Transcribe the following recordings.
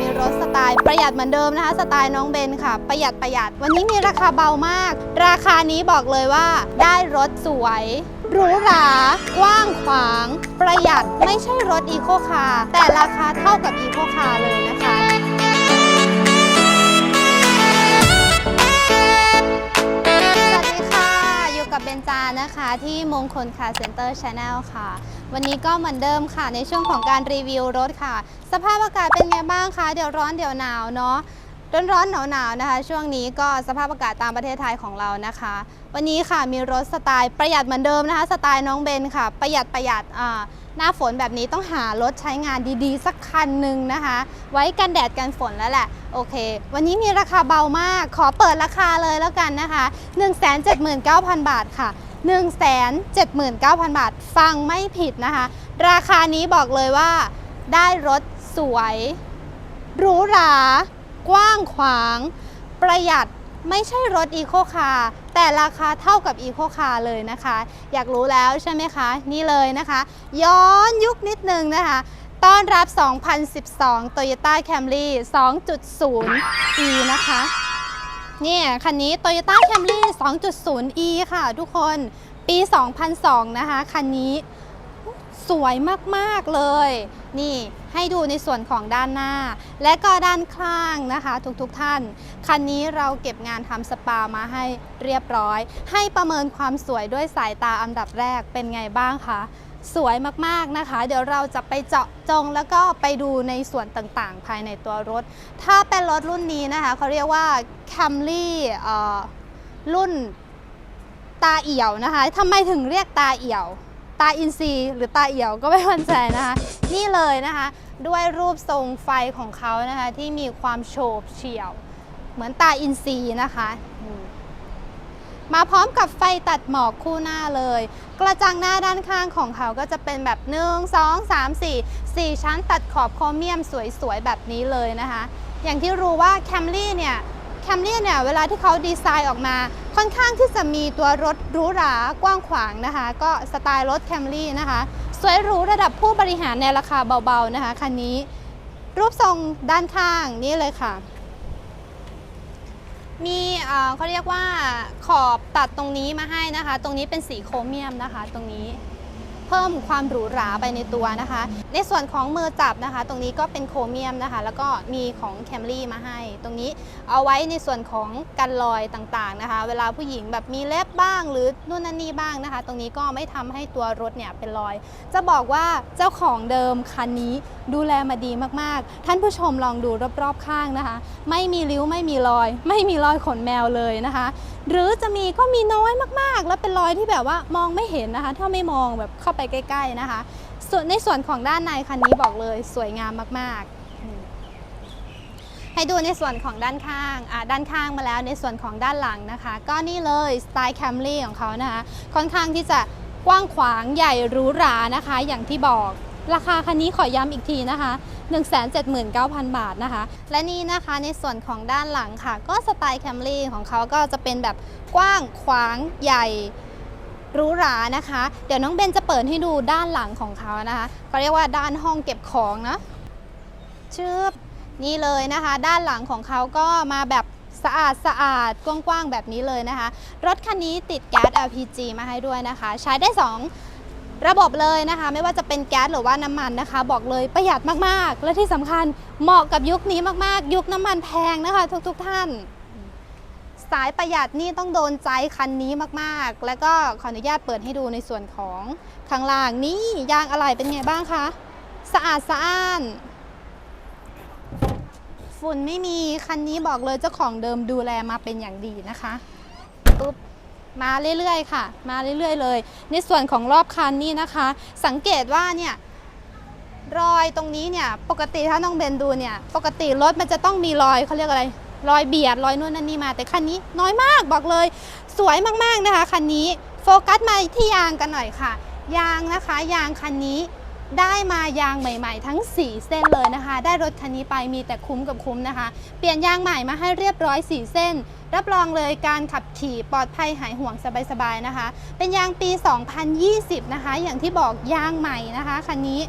มีรถสไตล์ประหยัดเหมือนเดิมนะคะ สไตล์น้องเบนค่ะ ประหยัดประหยัด วันนี้มีราคาเบามาก ราคานี้บอกเลยว่า ได้รถสวยหรูหรากว้างขวาง ประหยัดไม่ใช่รถอีโคคาร์แต่ราคาเท่ากับอีโคคาร์เลยนะคะ เบนจานะคะที่มงคลคาร์เซ็นเตอร์ชาแนลค่ะ วันนี้ก็เหมือนเดิมค่ะในช่วงของการรีวิวรถค่ะ สภาพอากาศเป็นไงบ้างคะ เดี๋ยวร้อนเดี๋ยวหนาวเนาะร้อนร้อนหนาวหนาวนะคะ ช่วงนี้ก็สภาพอากาศตามประเทศไทยของเรานะคะ วันนี้ค่ะมีรถสไตล์ประหยัดเหมือนเดิมนะคะ สไตล์น้องเบนค่ะ ประหยัดประหยัดอ่า หน้าฝนแบบนี้ต้องหารถใช้งานดีๆ สักคันหนึ่งนะคะ ไว้กันแดดกันฝนแล้วแหละ โอเค วันนี้มีราคาเบามาก ขอเปิดราคาเลยแล้วกันนะคะ 179,000 บาทค่ะ 179,000 บาท ฟังไม่ผิดนะคะ ราคานี้บอกเลยว่าได้รถสวยหรูหรากว้างขวาง ประหยัดไม่ใช่รถอีโคคาร์แต่ราคาเท่ากับอีโคคาร์เลยนะคะ อยากรู้แล้วใช่ไหมคะ นี่เลยนะคะ ย้อนยุคนิดนึงนะคะ ต้อนรับ 2012 Toyota Camry 2.0 E นะคะเนี่ยคันนี้ Toyota Camry 2.0 E ค่ะ ทุกคนปี 2002 นะคะ คันนี้สวยมาก ๆ เลย นี่ ให้ดูในส่วนของด้านหน้า และก็ด้านข้างนะคะทุกๆทท่าน คันนี้เราเก็บงานทำสปามาให้เรียบร้อย ให้ประเมินความสวยด้วยสายตาอันดับแรกเป็นไงบ้างคะสวยมากๆนะคะ เดี๋ยวเราจะไปเจาะจงแล้วก็ไปดูในส่วนต่างๆ ภายในตัวรถ ถ้าเป็นรถรุ่นนี้นะคะเขาเรียกว่า Camry รุ่นตาเอี่ยวนะคะทำไมถึงเรียกตาเอี่ยว ตาอินทรีหรือตาเอี่ยวก็ไม่มั่นใจนะคะ นี่เลยนะคะ ด้วยรูปทรงไฟของเขานะคะ ที่มีความโฉบเฉี่ยว เหมือนตาอินทรีนะคะมาพร้อมกับไฟตัดหมอกคู่หน้าเลย กระจังหน้าด้านข้างของเขาก็จะเป็นแบบ 1 2 3 4 4 ชั้นตัดขอบโครเมียมสวยๆ แบบนี้เลยนะคะ อย่างที่รู้ว่า Camry เนี่ย Camry เนี่ยเวลาที่เขาดีไซน์ออกมา ค่อนข้างที่จะมีตัวรถหรูหรากว้างขวางนะคะ ก็สไตล์รถแคมรี่นะคะ สวยหรูระดับผู้บริหารในราคาเบาๆนะคะคันนี้ รูปทรงด้านข้างนี่เลยค่ะ มีเอ่อเขาเรียกว่าขอบตัดตรงนี้มาให้นะคะ ตรงนี้เป็นสีโครเมียมนะคะ ตรงนี้ เพิ่มความหรูหราไปในตัวนะคะ ในส่วนของมือจับนะคะ ตรงนี้ก็เป็นโครเมียมนะคะ แล้วก็มีของแคมรี่มาให้ ตรงนี้เอาไว้ในส่วนของกันรอยต่างๆนะคะ เวลาผู้หญิงแบบมีเล็บบ้าง หรือนู่นนั่นนี่บ้างนะคะ ตรงนี้ก็ไม่ทำให้ตัวรถเนี่ยเป็นรอย จะบอกว่าเจ้าของเดิมคันนี้ดูแลมาดีมากๆ ท่านผู้ชมลองดูรอบๆข้างนะคะ ไม่มีริ้วไม่มีรอย ไม่มีรอยขนแมวเลยนะคะ หรือจะมีก็มีน้อยมากๆ แล้วเป็นรอยที่แบบว่ามองไม่เห็นนะคะ ถ้าไม่มองแบบเข้าไปใกล้ ๆนะคะ ส่วนในส่วนของด้านในคันนี้บอกเลยสวยงามมากๆ ให้ดูในส่วนของด้านข้างอะด้านข้างมาแล้วในส่วนของด้านหลังนะคะ ก็นี่เลยสไตล์แคมรี่ของเขานะคะ ค่อนข้างที่จะกว้างขวางใหญ่หรูหรานะคะ อย่างที่บอก ราคาคันนี้ขอย้ำอีกทีนะคะ 179,000 บาทนะคะ และนี่นะคะในส่วนของด้านหลังค่ะ ก็สไตล์แคมรี่ของเขาก็จะเป็นแบบกว้างขวางใหญ่หรูหรานะคะ เดี๋ยวน้องเบนจะเปิดให้ดูด้านหลังของเขานะคะเขาเรียกว่าด้านห้องเก็บของนะชืบนี่เลยนะคะ ด้านหลังของเขาก็มาแบบสะอาดสะอาดกว้างๆแบบนี้เลยนะคะ รถคันนี้ติดแก๊ส LPG มาให้ด้วยนะคะ ใช้ได้ 2 ระบบเลยนะคะ ไม่ว่าจะเป็นแก๊สหรือว่าน้ำมันนะคะ บอกเลยประหยัดมากๆ และที่สำคัญเหมาะกับยุคนี้มากๆ ยุคน้ำมันแพงนะคะ ทุกๆท่าน สายประหยัดนี่ต้องโดนใจคันนี้มากๆ แล้วก็ขออนุญาตเปิดให้ดูในส่วนของข้างล่างนี่ยางอะไหล่เป็นไงบ้างคะสะอาดสะอ้านฝุ่นไม่มีคันนี้บอกเลยเจ้าของเดิมดูแลมาเป็นอย่างดีนะคะปุ๊บ มาเรื่อยๆค่ะ มาเรื่อยๆเลย ในส่วนของรอบคันนี่นะคะ สังเกตว่าเนี่ยรอยตรงนี้เนี่ยปกติถ้าน้องเบนดูเนี่ยปกติรถมันจะต้องมีรอยเขาเรียกอะไร รอยเบียดรอยนู่นนั่นนี่มา แต่คันนี้น้อยมากบอกเลย สวยมากๆนะคะคันนี้โฟกัสมาที่ยางกันหน่อยค่ะ ยางนะคะ ยางคันนี้ได้มายางใหม่ ๆ ทั้ง 4 เส้นเลยนะคะ ได้รถคันนี้ไปมีแต่คุ้มกับคุ้มนะคะ เปลี่ยนยางใหม่มาให้เรียบร้อย 4 เส้น รับรองเลยการขับขี่ปลอดภัยหายห่วงสบายๆนะคะ เป็นยางปี 2020 นะคะ อย่างที่บอกยางใหม่นะคะคันนี้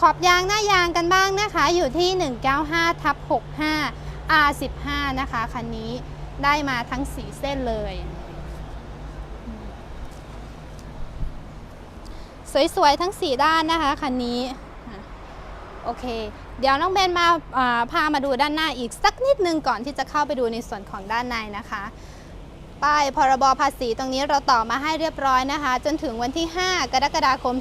ขอบยางหน้ายางกันบ้างนะคะ อยู่ที่ 195ทับ65 R15 นะคะคันนี้ได้มาทั้ง 4 เส้นเลย สวยๆ ทั้ง 4 ด้านนะคะคันนี้ โอเค เดี๋ยวน้องเบนมาพามาดูด้านหน้าอีกสักนิดนึงก่อนที่จะเข้าไปดูในส่วนของด้านในนะคะ ป้ายพรบภาษีตรงนี้เราต่อมาให้เรียบร้อยนะคะ จนถึงวันที่ 5 กรกฎาคม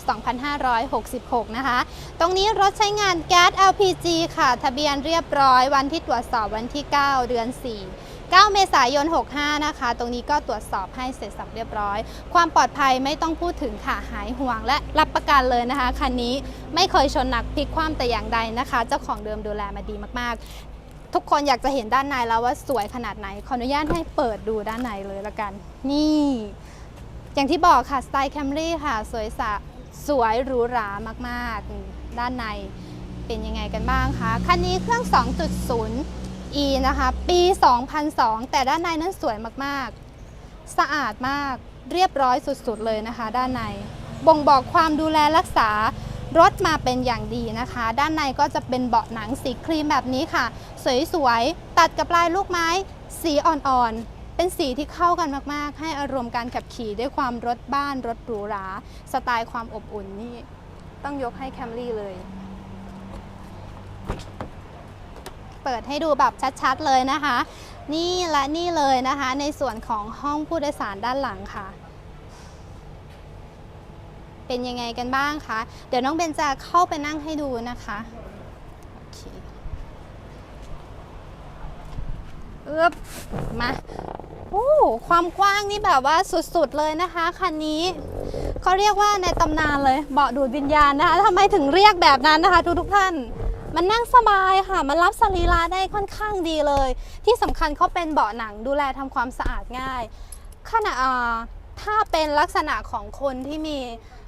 2566 นะคะ ตรงนี้รถใช้งานแก๊ส LPG ค่ะ ทะเบียนเรียบร้อยวันที่ตรวจสอบวันที่ 9 เดือน 4 9 เมษายน 65 นะคะ ตรงนี้ก็ตรวจสอบให้เสร็จสับเรียบร้อย ความปลอดภัยไม่ต้องพูดถึงค่ะ หายห่วงและรับประกันเลยนะคะ คันนี้ไม่เคยชนหนักพลิกคว่ำแต่อย่างใดนะคะ เจ้าของเดิมดูแลมาดีมากๆ ทุกคนอยากจะเห็นด้านในแล้วว่าสวยขนาดไหน ขออนุญาตให้เปิดดูด้านในเลยละกัน นี่ อย่างที่บอกค่ะ สไตล์แคมรี่ค่ะ สวยสะสวยหรูหรามากๆ ด้านในเป็นยังไงกันบ้างคะ คันนี้เครื่อง 2.0 e นะคะ ปี 2002 แต่ด้านในนั้นสวยมากๆ สะอาดมาก เรียบร้อยสุดๆเลยนะคะ ด้านใน บ่งบอกความดูแลรักษารถมาเป็นอย่างดีนะคะ ด้านในก็จะเป็นเบาะหนังสีครีมแบบนี้ค่ะ สวยๆ ตัดกับลายลูกไม้ สีอ่อนๆ เป็นสีที่เข้ากันมากๆ ให้อารมณ์การขับขี่ด้วยความรถบ้านรถหรูหราสไตล์ความอบอุ่นนี่ ต้องยกให้แคมรี่เลย เปิดให้ดูแบบชัดๆเลยนะคะ นี่และนี่เลยนะคะในส่วนของห้องผู้โดยสารด้านหลังค่ะเป็นยังไงกันบ้างคะ เดี๋ยวน้องเบนจะเข้าไปนั่งให้ดูนะคะโอเคเอ๊บมาโอ้ความกว้างนี่แบบว่าสุดๆเลยนะคะคันนี้เขาเรียกว่าในตำนานเลยเบาะดูดวิญญาณนะคะทำไมถึงเรียกแบบนั้นนะคะทุกๆท่าน มันนั่งสบายค่ะ มันรับสรีระได้ค่อนข้างดีเลย ที่สำคัญเขาเป็นเบาะหนังดูแลทำความสะอาดง่ายขณะถ้าเป็นลักษณะของคนที่มี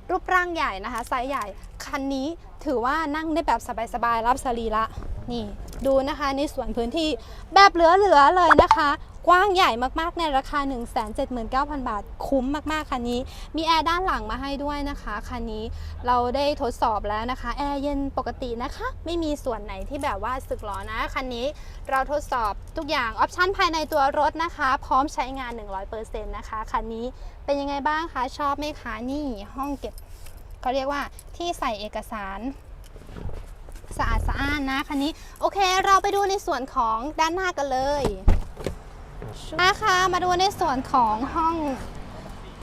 รูปร่างใหญ่นะคะไซส์ใหญ่คันนี้ถือว่านั่งได้แบบสบายๆรับสรีระนี่ ดูนะคะในส่วนพื้นที่แบบเหลือๆเลยนะคะ กว้างใหญ่มากๆ ในราคา 179,000 บาท คุ้มมากๆ คันนี้ มีแอร์ด้านหลังมาให้ด้วยนะคะ คันนี้เราได้ทดสอบแล้วนะคะ แอร์เย็นปกตินะคะ ไม่มีส่วนไหนที่แบบว่าสึกหรอนะ คันนี้เราทดสอบทุกอย่างออปชันภายในตัวรถนะคะ พร้อมใช้งาน 100%นะคะ คันนี้เป็นยังไงบ้างคะ ชอบไหมคะ นี่ห้องเก็บเขาเรียกว่าที่ใส่เอกสารสะอาดสะอ้านนะคันนี้ โอเคเราไปดูในส่วนของด้านหน้ากันเลย นะคะมาดูในส่วนของห้อง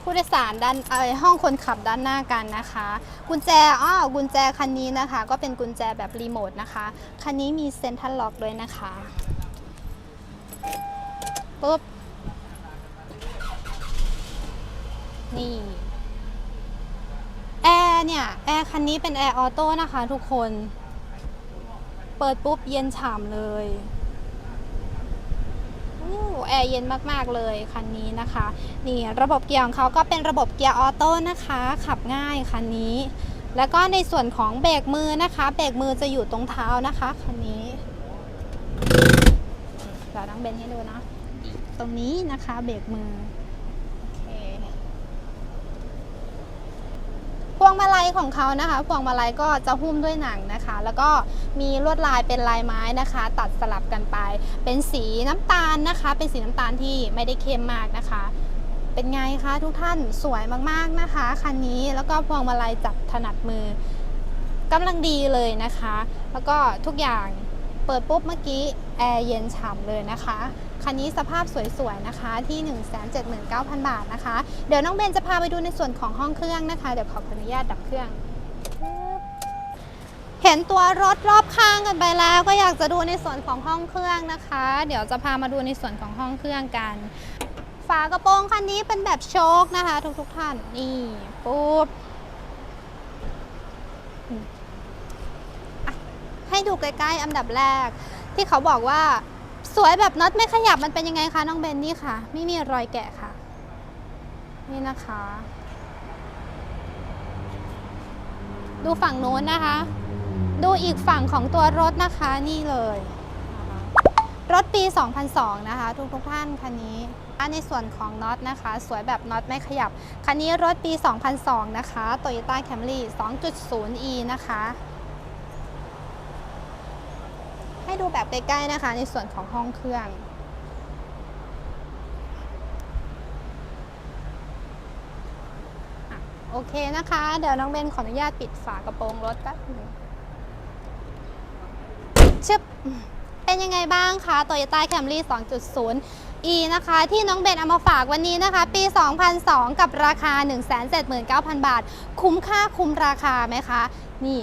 ผู้โดยสารด้านเอห้องคนขับด้านหน้ากันนะคะ กุญแจอ้อกุญแจคันนี้นะคะ ก็เป็นกุญแจแบบรีโมทนะคะคันนี้มีเซ็นทรัลล็อกด้วยนะคะปุ๊บนี่แอร์เนี่ย แอร์คันนี้เป็นแอร์ออโต้นะคะทุกคน เปิดปุ๊บเย็นฉ่ำเลย แอร์เย็นมากๆเลยคันนี้นะคะ นี่ระบบเกียร์ของเขาก็เป็นระบบเกียร์ออโต้นะคะ ขับง่ายคันนี้ แล้วก็ในส่วนของเบรกมือนะคะ เบรกมือจะอยู่ตรงเท้านะคะคันนี้เดี๋ยวนั่งเบนให้ดูนะ ตรงนี้นะคะเบรกมือ โอเค พวงมาลัยของเขานะคะ พวงมาลัยก็จะหุ้มด้วยหนังนะคะ แล้วก็มีลวดลายเป็นลายไม้นะคะ ตัดสลับกันไป เป็นสีน้ำตาลนะคะ เป็นสีน้ำตาลที่ไม่ได้เข้มมากนะคะ เป็นไงคะทุกท่านสวยมากๆนะคะคันนี้แล้วก็พวงมาลัยจับถนัดมือกำลังดีเลยนะคะ แล้วก็ทุกอย่าง เปิดปุ๊บเมื่อกี้แอร์เย็นฉ่ำเลยนะคะ คันนี้สภาพสวยๆนะคะที่ 179,000 บาทนะคะ เดี๋ยวน้องเบนจะพาไปดูในส่วนของห้องเครื่องนะคะ เดี๋ยวขออนุญาตดับเครื่อง เห็นตัวรถรอบข้างกันไปแล้ว ก็อยากจะดูในส่วนของห้องเครื่องนะคะ เดี๋ยวจะพามาดูในส่วนของห้องเครื่องกัน ฝากระโปรงคันนี้เป็นแบบโชคนะคะ ทุกๆท่านนี่ปุ๊บ ให้ดูใกล้ๆ อันดับแรก ที่เขาบอกว่าสวยแบบน็อตไม่ขยับมันเป็นยังไงคะน้องเบนนี่ค่ะ ไม่มีรอยแกะค่ะ นี่นะคะ ดูฝั่งโน้นนะคะ ดูอีกฝั่งของตัวรถนะคะนี่เลย รถปี 2002 นะคะ ทุกทุกท่านคันนี้ในส่วนของน็อตนะคะ สวยแบบน็อตไม่ขยับ คันนี้รถปี 2002 นะคะ Toyota Camry 2.0e นะคะ ให้ ดูแบบใกล้ๆนะคะ ในส่วนของห้องเครื่องอโอเคนะคะ เดี๋ยวน้องเบนขออนุญาตปิดฝากระโปรงรถแป๊บนึงชึบเป็นยังไงบ้างคะ Toyota Camry 2.0 E นะคะที่น้องเบนเอามาฝากวันนี้นะคะ ปี 2002 กับราคา 179,000 บาท คุ้มค่าคุ้มราคาไหมคะ นี่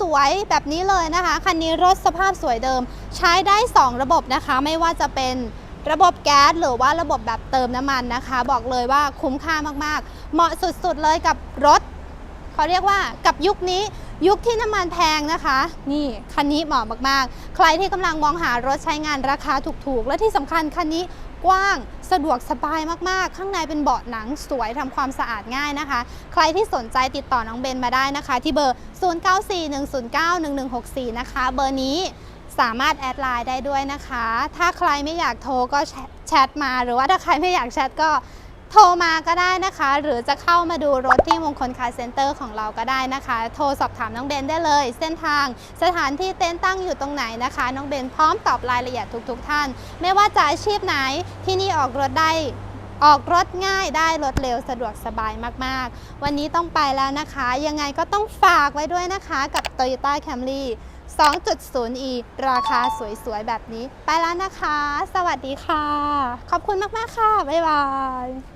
สวยๆ แบบนี้เลยนะคะ คันนี้รถสภาพสวยเดิม ใช้ได้ 2 ระบบนะคะ ไม่ว่าจะเป็นระบบแก๊สหรือว่าระบบแบบเติมน้ำมันนะคะ บอกเลยว่าคุ้มค่ามากๆ เหมาะสุดๆเลยกับรถเขาเรียกว่ากับยุคนี้ยุคที่น้ำมันแพงนะคะ นี่คันนี้เหมาะมากๆ ใครที่กำลังมองหารถใช้งานราคาถูกๆ และที่สำคัญคันนี้ กว้าง สะดวกสบายมากๆ ข้างในเป็นเบาะหนังสวยทำความสะอาดง่ายนะคะ ใครที่สนใจติดต่อน้องเบนมาได้นะคะ ที่เบอร์ 0941091164 นะคะ เบอร์นี้สามารถแอดไลน์ได้ด้วยนะคะ ถ้าใครไม่อยากโทรก็แชทแชทมา หรือว่าถ้าใครไม่อยากแชทก็ โทรมาก็ได้นะคะ หรือจะเข้ามาดูรถที่มงคลคาร์เซ็นเตอร์ของเราก็ได้นะคะ โทรสอบถามน้องเบนได้เลย เส้นทางสถานที่เต้นตั้งอยู่ตรงไหนนะคะ น้องเบนพร้อมตอบรายละเอียดทุกๆทท่าน ไม่ว่าจะอาชีพไหนที่นี่ออกรถได้ออกรถง่ายได้รถเร็วสะดวกสบายมากๆ วันนี้ต้องไปแล้วนะคะ ยังไงก็ต้องฝากไว้ด้วยนะคะกับ Toyota Camry 2.0e ราคาสวยๆ แบบนี้ ไปแล้วนะคะ สวัสดีค่ะ ขอบคุณมาก ๆ ค่ะ บ๊ายบาย